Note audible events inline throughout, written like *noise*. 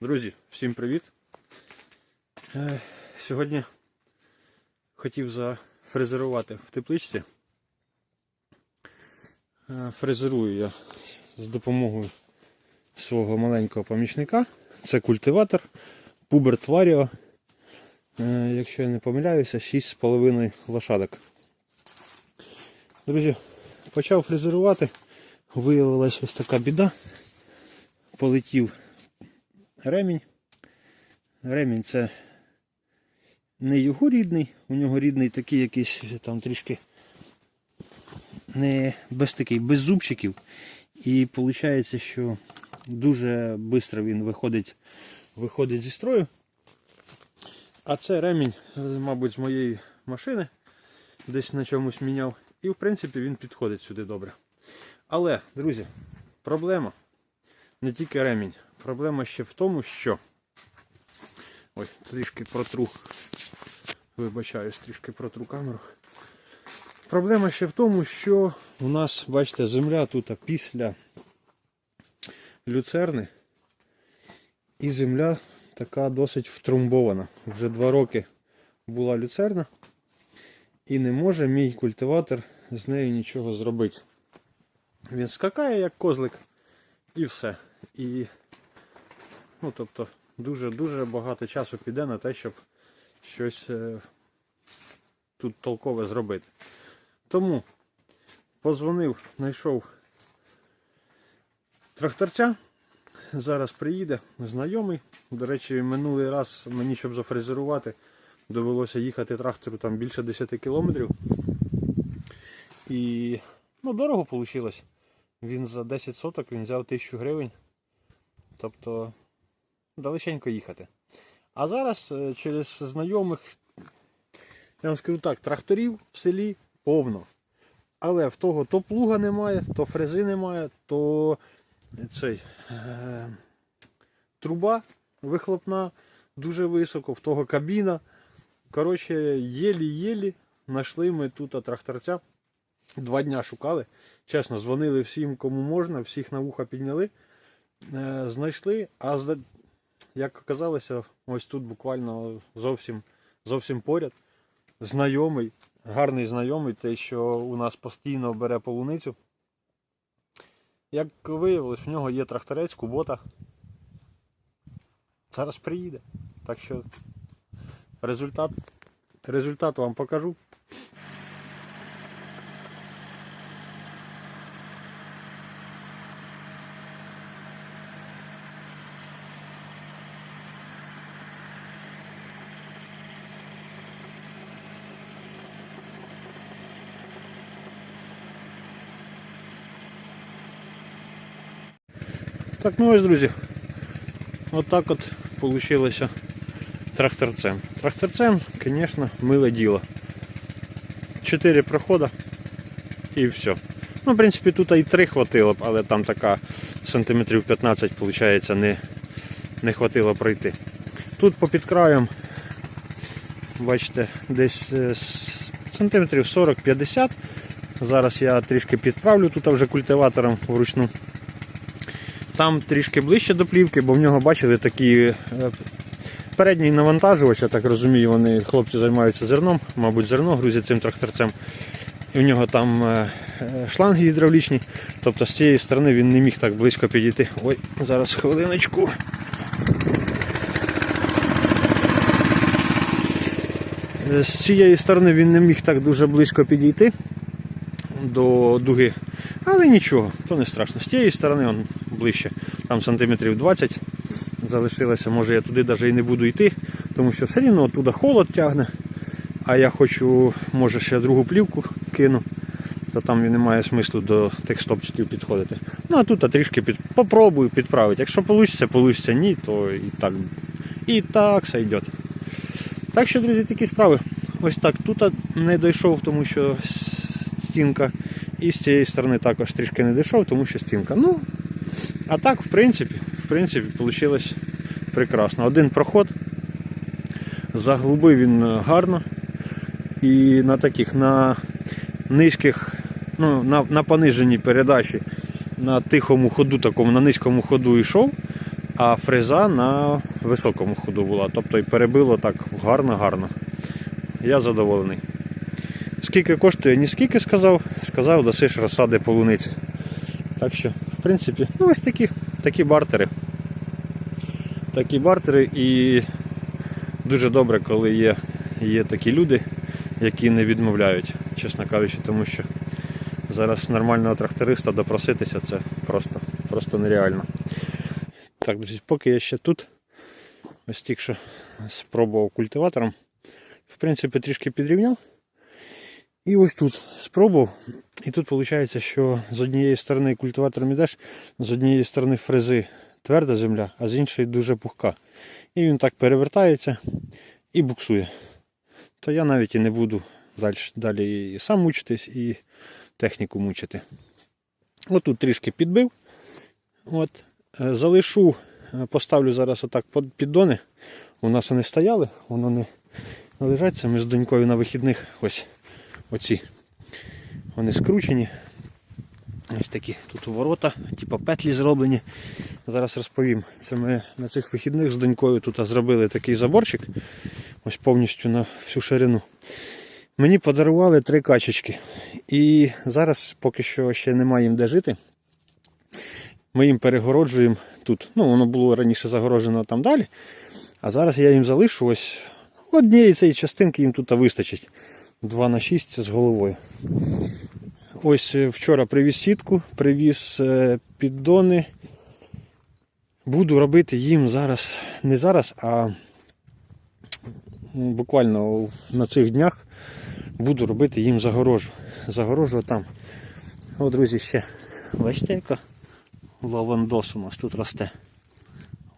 Друзі, всім привіт! Е, Сьогодні хотів зафрезерувати в тепличці. Е, Фрезерую я з допомогою свого маленького помічника. Це культиватор Pubert Vario. Е, Якщо я не помиляюся, 6,5 лошадок. Друзі, почав фрезерувати. Виявилася ось така біда. Полетів ремінь. Ремінь це не його рідний, у нього рідний такий якийсь там трішки не без такий, без зубчиків. І виходить, що дуже швидко він виходить, виходить зі строю. А це ремінь, мабуть, з моєї машини, десь на чомусь міняв. І в принципі він підходить сюди добре. Але, друзі, проблема не тільки ремінь. Проблема ще в тому, що. Ой, трішки протру. Вибачаюсь, трішки протру камеру. Проблема ще в тому, що у нас, бачите, земля тут після люцерни. І земля така досить втрумбована. Вже два роки була люцерна. І не може мій культиватор з нею нічого зробити. Він скакає як козлик і все. І ну, тобто дуже-дуже багато часу піде на те, щоб щось е, тут толкове зробити. Тому позвонив, знайшов тракторця. Зараз приїде знайомий. До речі, минулий раз мені, щоб зафрезерувати, довелося їхати трактору там більше 10 кілометрів. І ну, дорого вийшло. Він за 10 соток він взяв 1000 гривень. Тобто далеченько їхати. А зараз е, через знайомих, я вам скажу так, тракторів в селі повно. Але в того то плуга немає, то фрези немає, то цей, е, труба вихлопна дуже високо, в того кабіна. Коротше, єлі-єлі знайшли ми тут тракторця. Два дня шукали. Чесно, дзвонили всім, кому можна, всіх на вуха підняли. Е, знайшли, а як оказалося, ось тут буквально зовсім, зовсім поряд. Знайомий, гарний знайомий, той, що у нас постійно бере полуницю. Як виявилось, в нього є тракторець, кубота. Зараз приїде. Так що результат, результат вам покажу. Так, ну ось, друзі. От от вийшло тракторцем. Тракторцем, звісно, миле діло. Чотири проходи і все. Ну, в принципі, тут і три хватило б, але там така сантиметрів 15, виходить, не, не хватило пройти. Тут по під краєм, бачите, десь е, сантиметрів 40-50. Зараз я трішки підправлю тут вже культиватором вручну. Там трішки ближче до плівки, бо в нього бачили такі е, передній навантажувач, я так розумію, вони хлопці займаються зерном, мабуть, зерно грузять цим тракторцем. І в нього там е, е, шланги гідравлічні, тобто з цієї сторони він не міг так близько підійти. Ой, зараз хвилиночку. З цієї сторони він не міг так дуже близько підійти до дуги. Але нічого, то не страшно. З тієї сторони он ближче, там сантиметрів 20 залишилося. Може я туди навіть і не буду йти, тому що все рівно туди холод тягне. А я хочу, може ще другу плівку кину, то там і немає смислу до тих стопчиків підходити. Ну а тут а трішки під... попробую підправити. Якщо вийде, вийде, ні, то і так, і так все йде. Так що, друзі, такі справи. Ось так. Тут не дійшов, тому що стінка. І з цієї сторони також трішки не дійшов, тому що стінка. Ну, а так, в принципі, в принципі, вийшло прекрасно. Один проход. Заглубив він гарно. І на таких на низьких, ну, на, на пониженій передачі, на тихому ходу, такому, на низькому ходу йшов. а фреза на високому ходу була. Тобто і перебило так гарно-гарно. Я задоволений. Скільки коштує, ні скільки сказав, сказав, досиш розсади полуниці. Так що, в принципі, ну ось такі, такі бартери. Такі бартери і дуже добре, коли є, є такі люди, які не відмовляють, чесно кажучи, тому що зараз нормального тракториста допроситися це просто, просто нереально. Так, друзі, поки я ще тут, ось тільки що спробував культиватором, в принципі, трішки підрівняв. І ось тут спробував. І тут виходить, що з однієї сторони культиватором ідеш, з однієї сторони фрези тверда земля, а з іншої дуже пухка. І він так перевертається і буксує. То я навіть і не буду далі, далі і сам мучитись, і техніку мучити. От тут трішки підбив. От. Е, Залишу, е, поставлю зараз отак під- піддони. У нас вони стояли, воно не не лежать. Це ми з донькою на вихідних ось оці. Вони скручені. Ось такі тут ворота, типу петлі зроблені. Зараз розповім. Це ми на цих вихідних з донькою тут зробили такий заборчик. Ось повністю на всю ширину. Мені подарували три качечки. І зараз поки що ще немає їм де жити. Ми їм перегороджуємо тут. Ну, воно було раніше загороджено там далі. А зараз я їм залишу ось однієї цієї частинки їм тут вистачить. 2 на 6 з головою. Ось е, вчора привіз сітку, привіз е, піддони. Буду робити їм зараз, не зараз, а буквально на цих днях буду робити їм загорожу. Загорожу там. О, друзі, ще. Бачите, яка лавандос у нас тут росте.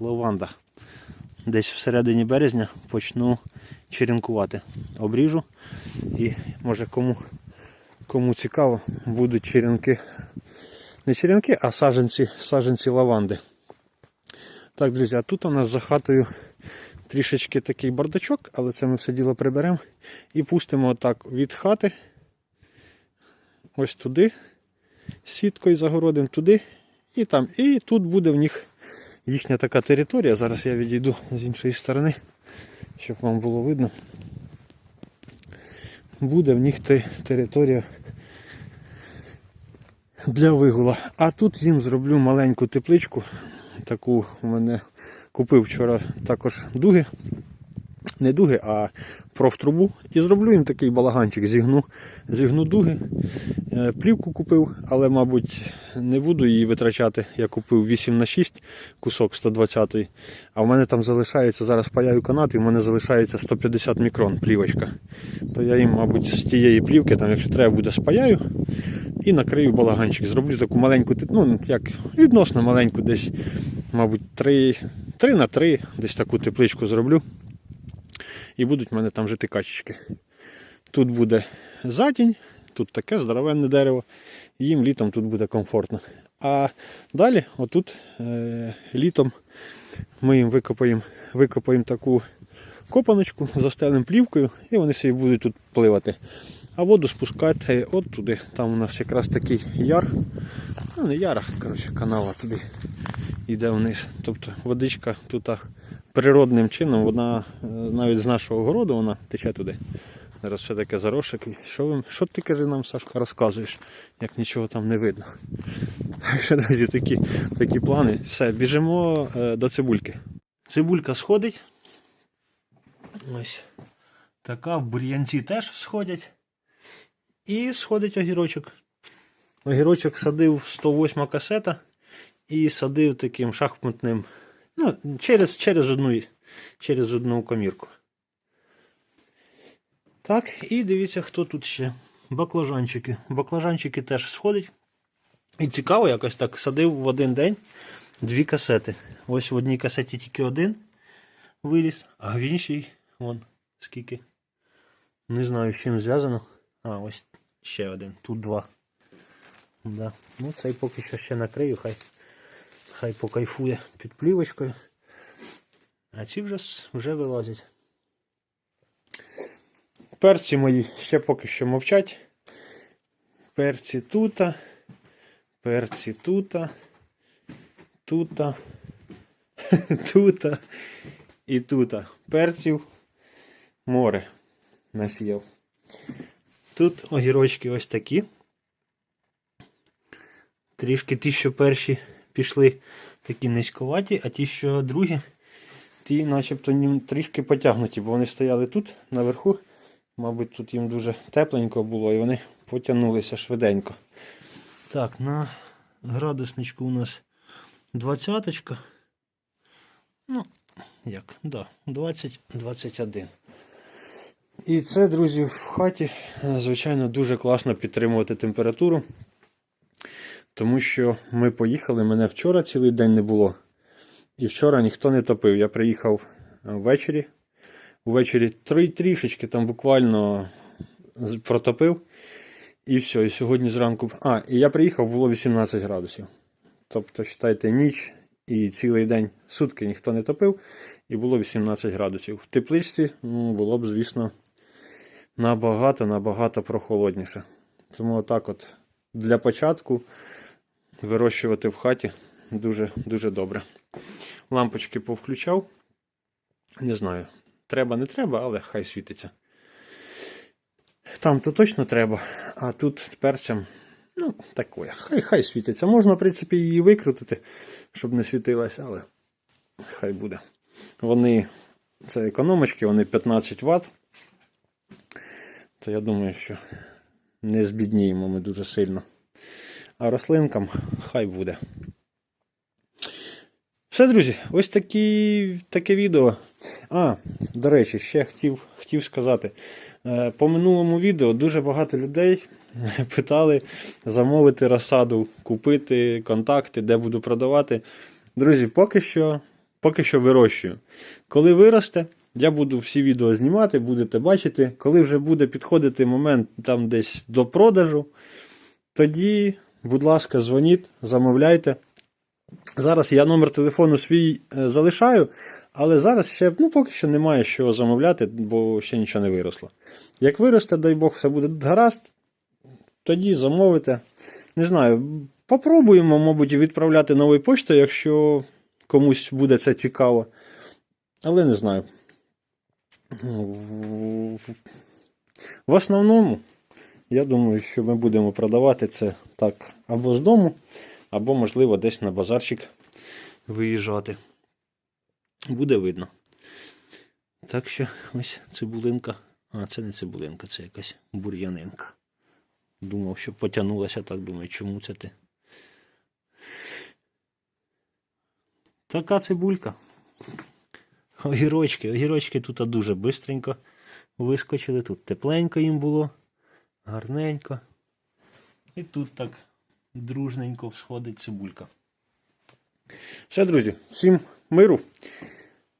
Лаванда. Десь всередині березня почну черенкувати. Обріжу і може кому, кому цікаво, будуть черенки. Не черенки, а саженці, саженці лаванди. Так, друзі, а тут у нас за хатою трішечки такий бардачок, але це ми все діло приберемо і пустимо отак від хати. Ось туди. Сіткою загородимо туди і там. І тут буде в них їхня така територія. Зараз я відійду з іншої сторони, щоб вам було видно. Буде в них територія для вигула. А тут їм зроблю маленьку тепличку. Таку у мене купив вчора також дуги. Не дуги, а профтрубу. І зроблю їм такий балаганчик. Зігну, зігну дуги. Е, Плівку купив, але, мабуть, не буду її витрачати. Я купив 8 на 6 кусок 120 а в мене там залишається, зараз паяю канат, і в мене залишається 150 мікрон плівочка. То я їм, мабуть, з тієї плівки, там, якщо треба буде, спаяю і накрию балаганчик. Зроблю таку маленьку, ну як відносно маленьку, десь, мабуть, 3, 3 на 3, десь таку тепличку зроблю. І будуть в мене там жити качечки. Тут буде затінь, тут таке здоровенне дерево, їм літом тут буде комфортно. А далі, отут е, літом ми їм викопаємо, викопаємо таку копаночку, застелимо плівкою, і вони собі будуть тут пливати. А воду спускати от туди. Там у нас якраз такий яр. Ну, не яр, а коротше, канава туди йде вниз. Тобто водичка тут природним чином, вона е, навіть з нашого городу вона тече туди. Зараз все таке заросше. Що, ви, що ти каже нам, Сашка, розказуєш, як нічого там не видно. Так друзі, такі, такі плани. Все, біжимо е, до цибульки. Цибулька сходить. Ось така, в бур'янці теж сходять. І сходить огірочок. Огірочок садив 108 касета і садив таким шахматним. Ну, через, через, одну, через одну комірку. Так, і дивіться, хто тут ще. Баклажанчики. Баклажанчики теж сходять. І цікаво, якось так садив в один день дві касети. Ось в одній касеті тільки один виліз, а в іншій вон скільки. Не знаю, з чим зв'язано. А, ось ще один. Тут два. Да. Ну, цей поки що ще накрию, хай, хай покайфує під плівочкою. А ці вже, вже вилазять. Перці мої ще поки що мовчать. Перці тута. Перці тута. Тута. *laughs* тут і тут. Перців море насіяв. Тут огірочки ось такі. Трішки ті, що перші пішли такі низьковаті, а ті, що другі, ті начебто трішки потягнуті, бо вони стояли тут наверху. Мабуть, тут їм дуже тепленько було і вони потягнулися швиденько. Так, на градусничку у нас двадцяточка. Ну, як, да, 20-21. І це, друзі, в хаті, звичайно, дуже класно підтримувати температуру. Тому що ми поїхали, мене вчора цілий день не було. І вчора ніхто не топив. Я приїхав ввечері. Ввечері три трішечки там буквально протопив. І все. І сьогодні зранку. А, і я приїхав, було 18 градусів. Тобто, вважайте, ніч і цілий день сутки ніхто не топив, і було 18 градусів. В тепличці ну, було б, звісно, набагато, набагато прохолодніше. Тому отак от для початку вирощувати в хаті дуже, дуже добре. Лампочки повключав. Не знаю, треба, не треба, але хай світиться. Там то точно треба, а тут перцем, ну, такое. Хай хай світиться. Можна, в принципі, її викрутити, щоб не світилася, але хай буде. Вони, це економочки, вони 15 Вт. То я думаю, що не збідніємо ми дуже сильно. А рослинкам хай буде. Все, друзі, ось такі, таке відео. А, до речі, ще хотів, хотів сказати. Е, По минулому відео дуже багато людей *laughs* питали замовити розсаду, купити контакти, де буду продавати. Друзі, поки що, поки що вирощую. Коли виросте, я буду всі відео знімати, будете бачити. Коли вже буде підходити момент там десь до продажу, тоді, будь ласка, дзвоніть, замовляйте. Зараз я номер телефону свій е, залишаю, але зараз ще ну, поки що немає що замовляти, бо ще нічого не виросло. Як виросте, дай Бог, все буде гаразд, тоді замовите. Не знаю, попробуємо, мабуть, відправляти новою поштою, якщо комусь буде це цікаво. Але не знаю. В основному, я думаю, що ми будемо продавати це так або з дому, або, можливо, десь на базарчик виїжджати. Буде видно. Так що ось цибулинка. А, це не цибулинка, це якась бур'янинка. Думав, що потягнулася так, думаю, чому це ти? Така цибулька. Огірочки, огірочки тут дуже бистренько вискочили. Тут тепленько їм було, гарненько. І тут так дружненько всходить цибулька. Все, друзі, всім миру,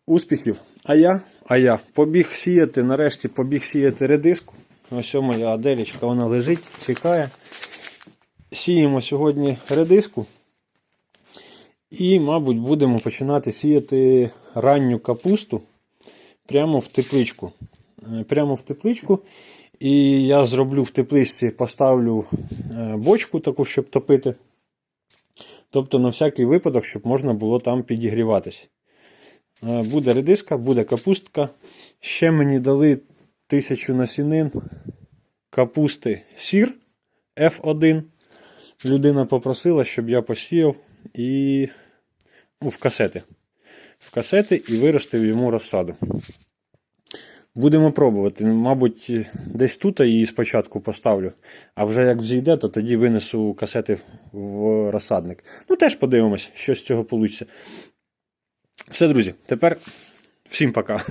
успіхів. А я, а я побіг сіяти, нарешті побіг сіяти редиску. Ось моя Аделічка, вона лежить, чекає. Сіємо сьогодні редиску. І, мабуть, будемо починати сіяти ранню капусту прямо в тепличку. Е, Прямо в тепличку. І я зроблю в тепличці, поставлю е, бочку таку, щоб топити. Тобто, на всякий випадок, щоб можна було там підігріватись. Е, Буде редиска, буде капустка. Ще мені дали тисячу насінин капусти сір F1. Людина попросила, щоб я посіяв і ну, в касети. В касети і виростив йому розсаду. Будемо пробувати. Мабуть, десь тут я її спочатку поставлю, а вже як взійде, то тоді винесу касети в розсадник. Ну, теж подивимось, що з цього вийде. Все, друзі, тепер всім пока.